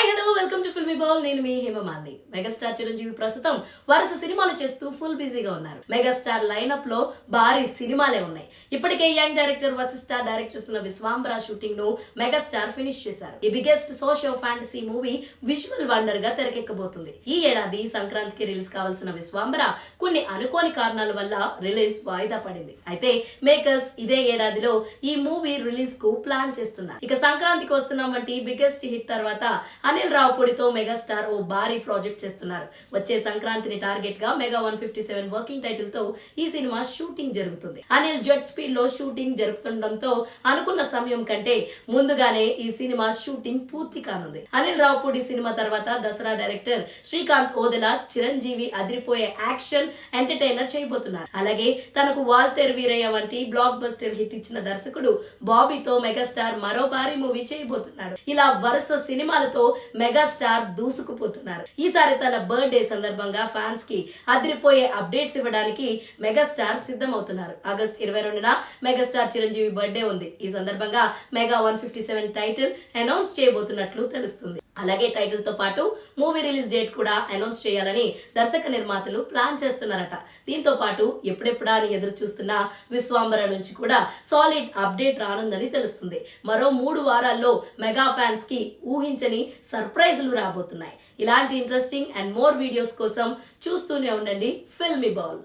Hi hello welcome to filmy ball నేను మీ Hema Malini megastar Chiranjeevi ప్రస్తుతం వరుస సినిమాలు చేస్తూ ఫుల్ బిజీగా ఉన్నారు. మెగాస్టార్ లైనప్లో భారీ సినిమాలే ఉన్నాయి. ఇప్పటికే యంగ్ డైరెక్టర్ వశిష్ఠ డైరెక్ట్ చేస్తున్న విశ్వాంబర షూటింగ్ను మెగాస్టార్ ఫినిష్ చేశారు. ఈ biggest socio fantasy movie visual వండర్గా తెరకెక్కబోతుంది. ఈ ఏడాది సంక్రాంతికి రిలీజ్ కావాల్సిన విశ్వాంబర కొన్ని అనుకోని కారణాల వల్ల రిలీజ్ వాయిదా పడింది. అయితే మేకర్స్ ఇదే ఏడాదిలో ఈ మూవీ రిలీజ్కు ప్లాన్ చేస్తున్నారు. ఇక సంక్రాంతికి వస్తున్నాం వంటి బిగ్గెస్ట్ హిట్ తర్వాత అనిల్ రావుపూడితో మెగాస్టార్ ఓ భారీ ప్రాజెక్ట్ చేస్తున్నారు. వచ్చే సంక్రాంతిని టార్గెట్గా mega one fifty seven working టైటిల్తో ఈ సినిమా షూటింగ్ జరుగుతుంది. అనిల్ జెట్ స్పీడ్లో షూటింగ్ జరుపుతుండటంతో అనుకున్న సమయం కంటే ముందుగానే ఈ సినిమా షూటింగ్ పూర్తి కానుంది. అనిల్ రావుపూడి సినిమా తర్వాత దసరా డైరెక్టర్ శ్రీకాంత్ ఓదెల చిరంజీవి అదిరిపోయే యాక్షన్ ఎంటర్టైనర్ చేయబోతున్నారు. అలాగే తనకు వాల్తేర్ వీరయ్య వంటి బ్లాక్ బస్టర్ హిట్ ఇచ్చిన దర్శకుడు బాబీతో మెగాస్టార్ మరో భారీ మూవీ చేయబోతున్నాడు. ఇలా వరుస సినిమాలతో మెగాస్టార్ దూసుకుపోతున్నారు. ఈసారి తన బర్త్డే సందర్భంగా ఫ్యాన్స్కి అదిరిపోయే అప్డేట్స్ ఇవ్వడానికి మెగాస్టార్ సిద్ధమవుతున్నారు. ఆగస్ట్ ఇరవై రెండున మెగాస్టార్ చిరంజీవి బర్త్డే ఉంది. ఈ సందర్భంగా mega one fifty seven title announce చేయబోతున్నట్లు తెలుస్తుంది. అలాగే టైటిల్తో పాటు మూవీ రిలీజ్ డేట్ కూడా అనౌన్స్ చేయాలని దర్శక నిర్మాతలు ప్లాన్ చేస్తున్నారట. దీంతో పాటు ఎప్పుడెప్పుడా అని ఎదురు చూస్తున్న విశ్వాంబర నుంచి కూడా సాలిడ్ అప్డేట్ రానుందని తెలుస్తుంది. మరో మూడు వారాల్లో మెగా ఫ్యాన్స్కి ఊహించని సర్ప్రైజులు రాబోతున్నాయి. ఇలాంటి ఇంట్రెస్టింగ్ అండ్ మోర్ వీడియోస్ కోసం చూస్తూనే ఉండండి. ఫిల్మీ బౌల్